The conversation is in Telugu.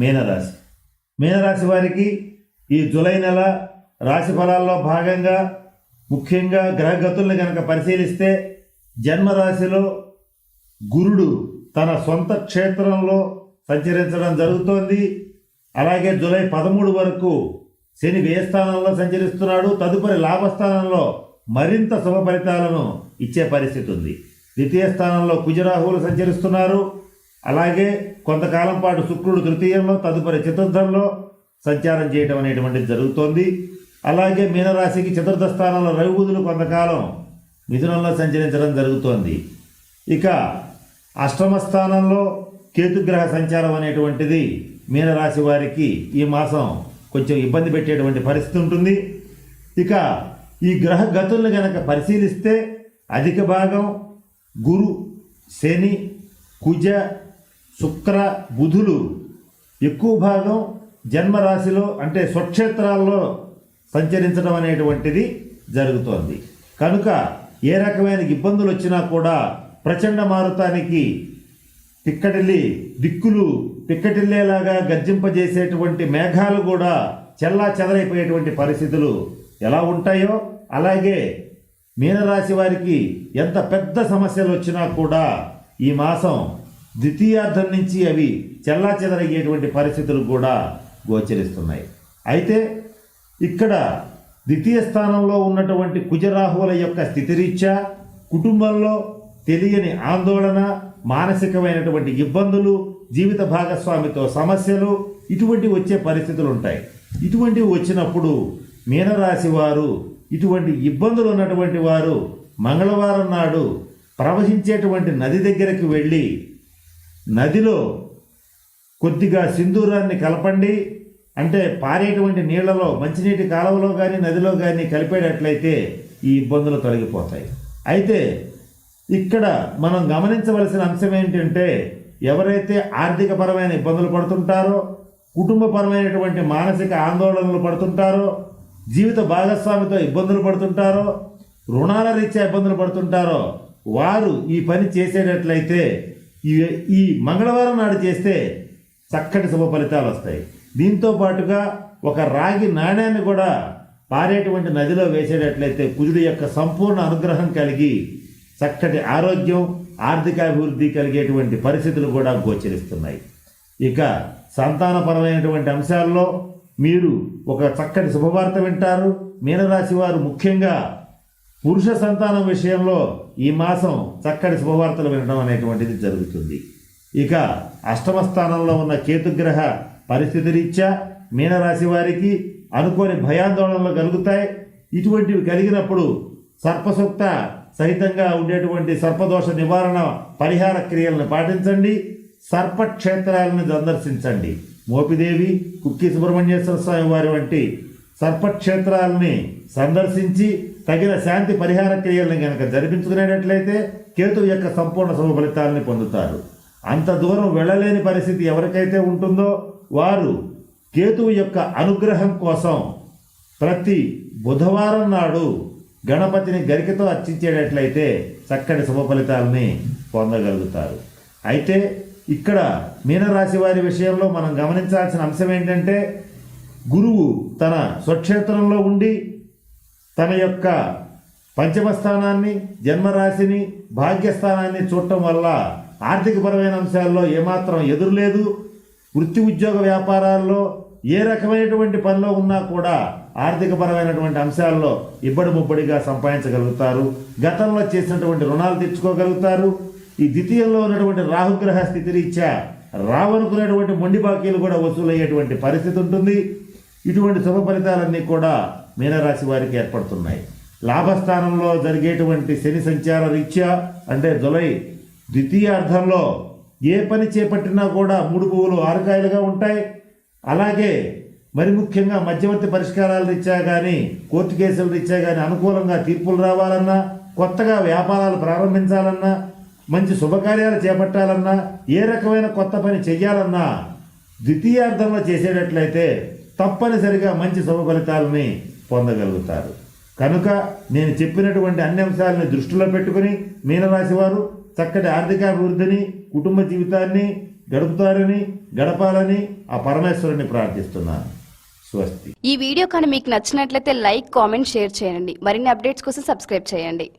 మీనరాశి. మీనరాశి వారికి ఈ జులై నెల రాశి ఫలాల్లో భాగంగా ముఖ్యంగా గ్రహగతుల్ని కనుక పరిశీలిస్తే జన్మరాశిలో గురుడు తన సొంత క్షేత్రంలో సంచరించడం జరుగుతోంది. అలాగే జూలై పదమూడు వరకు శని వ్యయ స్థానంలో సంచరిస్తున్నాడు. తదుపరి లాభస్థానంలో మరింత శుభ ఫలితాలను ఇచ్చే పరిస్థితి ఉంది. ద్వితీయ స్థానంలో కుజరాహువులు సంచరిస్తున్నారు. అలాగే కొంతకాలం పాటు శుక్రుడు తృతీయంలో తదుపరి చతుర్థంలో సంచారం చేయటం అనేటువంటిది జరుగుతోంది. అలాగే మీనరాశికి చతుర్థ స్థానంలో రవిబుధులు కొంతకాలం మిథునంలో సంచరించడం జరుగుతోంది. ఇక అష్టమ స్థానంలో కేతుగ్రహ సంచారం అనేటువంటిది మీనరాశి వారికి ఈ మాసం కొంచెం ఇబ్బంది పెట్టేటువంటి పరిస్థితి ఉంటుంది. ఇక ఈ గ్రహ గతుల్ని గనక పరిశీలిస్తే అధిక భాగం గురు శని కుజ శుక్ర బుధులు ఎక్కువ భాగం జన్మరాశిలో అంటే స్వక్షేత్రాల్లో సంచరించడం అనేటువంటిది జరుగుతోంది. కనుక ఏ రకమైన ఇబ్బందులు వచ్చినా కూడా ప్రచండ మారుతానికి పిక్కటిల్లి దిక్కులు పిక్కటిల్లేలాగా గర్జింపజేసేటువంటి మేఘాలు కూడా చెల్లా చెదరైపోయేటువంటి పరిస్థితులు ఎలా ఉంటాయో అలాగే మీనరాశి వారికి ఎంత పెద్ద సమస్యలు వచ్చినా కూడా ఈ మాసం ద్వితీయార్థం నుంచి అవి చెల్లా చెదరయ్యేటువంటి పరిస్థితులు కూడా గోచరిస్తున్నాయి. అయితే ఇక్కడ ద్వితీయ స్థానంలో ఉన్నటువంటి కుజరాహువుల యొక్క స్థితిరీత్యా కుటుంబంలో తెలియని ఆందోళన మానసికమైనటువంటి ఇబ్బందులు జీవిత భాగస్వామితో సమస్యలు ఇటువంటివి వచ్చే పరిస్థితులు ఉంటాయి ఇటువంటివి వచ్చినప్పుడు మీనరాశి వారు ఇటువంటి ఇబ్బందులు ఉన్నటువంటి వారు మంగళవారం నాడు ప్రవహించేటువంటి నది దగ్గరికి వెళ్ళి నదిలో కొద్దిగా సింధూరాన్ని కలపండి. అంటే పారేటువంటి నీళ్ళలో మంచినీటి కాలువలో కానీ నదిలో కానీ కలిపేటట్లయితే ఈ ఇబ్బందులు తొలగిపోతాయి. అయితే ఇక్కడ మనం గమనించవలసిన అంశం ఏంటంటే ఎవరైతే ఆర్థికపరమైన ఇబ్బందులు పడుతుంటారో కుటుంబపరమైనటువంటి మానసిక ఆందోళనలు పడుతుంటారో జీవిత భాగస్వామితో ఇబ్బందులు పడుతుంటారో రుణాల రీత్యా ఇబ్బందులు పడుతుంటారో వారు ఈ పని చేసేటట్లయితే ఈ ఈ మంగళవారం నాడు చేస్తే చక్కటి శుభ ఫలితాలు వస్తాయి. దీంతో పాటుగా ఒక రాగి నాణ్యాన్ని కూడా పారేటువంటి నదిలో వేసేటట్లయితే కుజుడు యొక్క సంపూర్ణ అనుగ్రహం కలిగి చక్కటి ఆరోగ్యం ఆర్థికాభివృద్ధి కలిగేటువంటి పరిస్థితులు కూడా గోచరిస్తున్నాయి. ఇక సంతానపరమైనటువంటి అంశాల్లో మీరు ఒక చక్కటి శుభవార్త వింటారు. మీనరాశి వారు ముఖ్యంగా పురుష సంతానం విషయంలో ఈ మాసం చక్కటి శుభవార్తలు వినడం అనేటువంటిది జరుగుతుంది. ఇక అష్టమ స్థానంలో ఉన్న కేతుగ్రహ పరిస్థితి రీత్యా మీనరాశి వారికి అనుకోని భయాందోళనలు కలుగుతాయి. ఇటువంటివి కలిగినప్పుడు సర్పసూక్త సహితంగా ఉండేటువంటి సర్పదోష నివారణ పరిహార క్రియలను పాటించండి. సర్పక్షేత్రాలను సందర్శించండి. మోపిదేవి కుక్కి సుబ్రహ్మణ్యేశ్వర స్వామి వారి వంటి సర్పక్షేత్రాలని సందర్శించి తగిన శాంతి పరిహార క్రియలను కనుక జరిపించుకునేటట్లయితే కేతు యొక్క సంపూర్ణ శుభ ఫలితాలని పొందుతారు అంత దూరం వెళ్ళలేని పరిస్థితి ఎవరికైతే ఉంటుందో వారు కేతువు యొక్క అనుగ్రహం కోసం ప్రతి బుధవారం నాడు గణపతిని గరికతో అర్చించేటట్లయితే చక్కటి శుభ ఫలితాలని పొందగలుగుతారు. అయితే ఇక్కడ మీనరాశి వారి విషయంలో మనం గమనించాల్సిన అంశం ఏంటంటే గురువు తన స్వక్షేత్రంలో ఉండి తన యొక్క పంచమ స్థానాన్ని జన్మరాశిని భాగ్యస్థానాన్ని చూడటం వల్ల ఆర్థికపరమైన అంశాల్లో ఏమాత్రం ఎదురులేదు. వృత్తి ఉద్యోగ వ్యాపారాల్లో ఏ రకమైనటువంటి పనిలో ఉన్నా కూడా ఆర్థికపరమైనటువంటి అంశాల్లో ఇబ్బడి ముబ్బడిగా సంపాదించగలుగుతారు. గతంలో చేసినటువంటి రుణాలు తెచ్చుకోగలుగుతారు. ఈ ద్వితీయంలో ఉన్నటువంటి రాహుగ్రహ స్థితి రీత్యా రావనుకునేటువంటి మొండి బాకీలు కూడా వసూలయ్యేటువంటి పరిస్థితి ఉంటుంది. ఇటువంటి శుభ ఫలితాలన్నీ కూడా మీనరాశి వారికి ఏర్పడుతున్నాయి. లాభస్థానంలో జరిగేటువంటి శని సంచార రీత్యా అంటే జులై ద్వితీయార్థంలో ఏ పని చేపట్టినా కూడా మూడు పువ్వులు ఆరుకాయలుగా ఉంటాయి. అలాగే మరి ముఖ్యంగా మధ్యవర్తి పరిష్కారాల రీత్యా కానీ కోర్టు కేసుల రీత్యా కానీ అనుకూలంగా తీర్పులు రావాలన్నా కొత్తగా వ్యాపారాలు ప్రారంభించాలన్నా మంచి శుభకార్యాలు చేపట్టాలన్నా ఏ రకమైన కొత్త పని చెయ్యాలన్నా ద్వితీయార్థంలో చేసేటట్లయితే తప్పనిసరిగా మంచి శుభ ఫలితాలని పొందగలుగుతారు. కనుక నేను చెప్పినటువంటి అన్ని అంశాలని దృష్టిలో పెట్టుకుని మీనరాశి వారు చక్కటి ఆర్థికాభివృద్ధిని కుటుంబ జీవితాన్ని గడుపుతారని గడపాలని ఆ పరమేశ్వరుని ప్రార్థిస్తున్నాను. స్వస్తి. ఈ వీడియో కానీ మీకు నచ్చినట్లయితే లైక్ కామెంట్ షేర్ చేయండి. మరిన్ని అప్డేట్స్ కోసం సబ్స్క్రైబ్ చేయండి.